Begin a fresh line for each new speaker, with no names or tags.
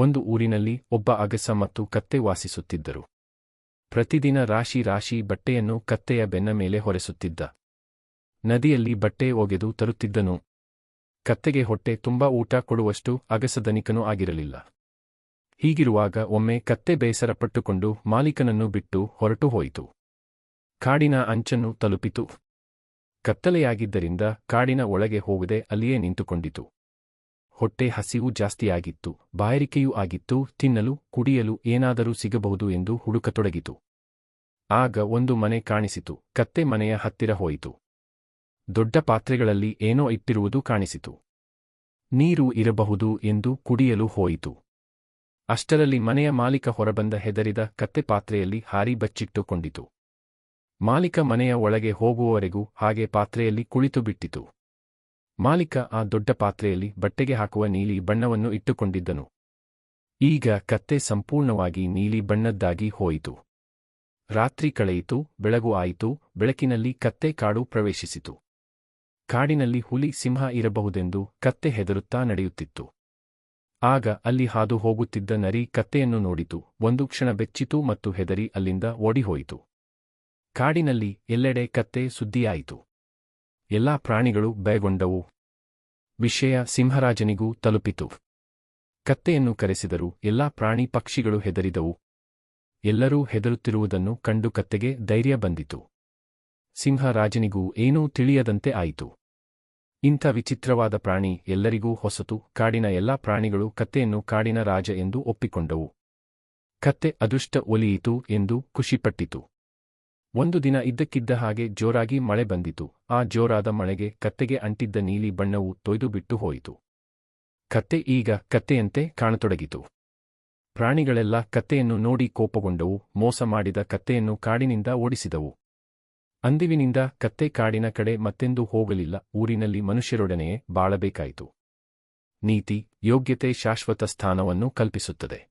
ಒಂದು ಊರಿನಲ್ಲಿ ಒಬ್ಬ ಅಗಸ ಮತ್ತು ಕತ್ತೆ ವಾಸಿಸುತ್ತಿದ್ದರು. ಪ್ರತಿದಿನ ರಾಶಿ ರಾಶಿ ಬಟ್ಟೆಯನ್ನು ಕತ್ತೆಯ ಬೆನ್ನ ಮೇಲೆ ಹೊರೆಸುತ್ತಿದ್ದ. ನದಿಯಲ್ಲಿ ಬಟ್ಟೆ ಒಗೆದು ತರುತ್ತಿದ್ದನು. ಕತ್ತೆಗೆ ಹೊಟ್ಟೆ ತುಂಬಾ ಊಟ ಕೊಡುವಷ್ಟು ಅಗಸದನಿಕನೂ ಆಗಿರಲಿಲ್ಲ. ಹೀಗಿರುವಾಗ ಒಮ್ಮೆ ಕತ್ತೆ ಬೇಸರಪಟ್ಟುಕೊಂಡು ಮಾಲೀಕನನ್ನು ಬಿಟ್ಟು ಹೊರಟು ಹೋಯಿತು. ಕಾಡಿನ ಅಂಚನ್ನು ತಲುಪಿತು. ಕತ್ತಲೆಯಾಗಿದ್ದರಿಂದ ಕಾಡಿನ ಒಳಗೆ ಹೋಗದೆ ಅಲ್ಲಿಯೇ ನಿಂತುಕೊಂಡಿತು. ಹೊಟ್ಟೆ ಹಸಿವು ಜಾಸ್ತಿಯಾಗಿತ್ತು, ಬಾಯಾರಿಕೆಯೂ ಆಗಿತ್ತು, ತಿನ್ನಲು, ಕುಡಿಯಲು ಏನಾದರೂ ಸಿಗಬಹುದು ಎಂದು ಹುಡುಕತೊಡಗಿತು. ಆಗ ಒಂದು ಮನೆ ಕಾಣಿಸಿತು, ಕತ್ತೆ ಮನೆಯ ಹತ್ತಿರ ಹೋಯಿತು. ದೊಡ್ಡ ಪಾತ್ರೆಗಳಲ್ಲಿ ಏನೋ ಇಟ್ಟಿರುವುದು ಕಾಣಿಸಿತು. ನೀರು ಇರಬಹುದು ಎಂದು ಕುಡಿಯಲು ಹೋಯಿತು. ಅಷ್ಟರಲ್ಲಿ ಮನೆಯ ಮಾಲೀಕ ಹೊರಬಂದ ಹೆದರಿದ ಕತ್ತೆ ಪಾತ್ರೆಯಲ್ಲಿ ಹಾರಿ ಬಚ್ಚಿಟ್ಟುಕೊಂಡಿತು. ಮಾಲೀಕ ಮನೆಯ ಒಳಗೆ ಹೋಗುವವರೆಗೂ ಹಾಗೆ ಪಾತ್ರೆಯಲ್ಲಿ ಕುಳಿತು ಬಿಟ್ಟಿತು ಮಾಲೀಕ ಆ ದೊಡ್ಡ ಪಾತ್ರೆಯಲ್ಲಿ ಬಟ್ಟೆಗೆ ಹಾಕುವ ನೀಲಿ ಬಣ್ಣವನ್ನು ಇಟ್ಟುಕೊಂಡಿದ್ದನು. ಈಗ ಕತ್ತೆ ಸಂಪೂರ್ಣವಾಗಿ ನೀಲಿ ಬಣ್ಣದ್ದಾಗಿ ಹೋಯಿತು. ರಾತ್ರಿ ಕಳೆಯಿತು, ಬೆಳಗು ಆಯಿತು, ಬೆಳಕಿನಲ್ಲಿ ಕತ್ತೆ ಕಾಡು ಪ್ರವೇಶಿಸಿತು. ಕಾಡಿನಲ್ಲಿ ಹುಲಿ ಸಿಂಹ ಇರಬಹುದೆಂದು ಕತ್ತೆ ಹೆದರುತ್ತಾ ನಡೆಯುತ್ತಿತ್ತು. ಆಗ ಅಲ್ಲಿ ಹಾದು ಹೋಗುತ್ತಿದ್ದ ನರಿ ಕತ್ತೆಯನ್ನು ನೋಡಿತು, ಒಂದು ಕ್ಷಣ ಬೆಚ್ಚಿತು ಮತ್ತು ಹೆದರಿ ಅಲ್ಲಿಂದ ಓಡಿಹೋಯಿತು. ಕಾಡಿನಲ್ಲಿ ಎಲ್ಲೆಡೆ ಕತ್ತೆ ಸುದ್ದಿಯಾಯಿತು. ಎಲ್ಲಾ ಪ್ರಾಣಿಗಳು ಭಯಗೊಂಡವು. ವಿಷಯ ಸಿಂಹರಾಜನಿಗೂ ತಲುಪಿತು. ಕತ್ತೆಯನ್ನು ಕರೆಸಿದರು, ಎಲ್ಲಾ ಪ್ರಾಣಿ ಪಕ್ಷಿಗಳು ಹೆದರಿದವು. ಎಲ್ಲರೂ ಹೆದರುತ್ತಿರುವುದನ್ನು ಕಂಡು ಕತ್ತೆಗೆ ಧೈರ್ಯ ಬಂದಿತು. ಸಿಂಹರಾಜನಿಗೂ ಏನೂ ತಿಳಿಯದಂತೆ ಆಯಿತು. ಇಂಥ ವಿಚಿತ್ರವಾದ ಪ್ರಾಣಿ ಎಲ್ಲರಿಗೂ ಹೊಸತು, ಕಾಡಿನ ಎಲ್ಲಾ ಪ್ರಾಣಿಗಳು ಕತ್ತೆಯನ್ನು ಕಾಡಿನ ರಾಜ ಎಂದು ಒಪ್ಪಿಕೊಂಡವು. ಕತ್ತೆ ಅದೃಷ್ಟ ಒಲಿಯಿತು ಎಂದು ಖುಷಿಪಟ್ಟಿತು. ಒಂದು ದಿನ ಇದ್ದಕ್ಕಿದ್ದ ಹಾಗೆ ಜೋರಾಗಿ ಮಳೆ ಬಂದಿತು. ಆ ಜೋರಾದ ಮಳೆಗೆ ಕತ್ತೆಗೆ ಅಂಟಿದ್ದ ನೀಲಿ ಬಣ್ಣವು ತೊಯ್ದುಬಿಟ್ಟು ಹೋಯಿತು. ಕತ್ತೆ ಈಗ ಕತ್ತೆಯಂತೆ ಕಾಣತೊಡಗಿತು. ಪ್ರಾಣಿಗಳೆಲ್ಲ ಕತ್ತೆಯನ್ನು ನೋಡಿ ಕೋಪಗೊಂಡವು. ಮೋಸ ಮಾಡಿದ ಕತ್ತೆಯನ್ನು ಕಾಡಿನಿಂದ ಓಡಿಸಿದವು. ಅಂದಿವಿನಿಂದ ಕತ್ತೆ ಕಾಡಿನ ಕಡೆ ಮತ್ತೆಂದೂ ಹೋಗಲಿಲ್ಲ. ಊರಿನಲ್ಲಿ ಮನುಷ್ಯರೊಡನೆಯೇ ಬಾಳಬೇಕಾಯಿತು. ನೀತಿ ಯೋಗ್ಯತೆ ಶಾಶ್ವತ ಸ್ಥಾನವನ್ನು ಕಲ್ಪಿಸುತ್ತದೆ.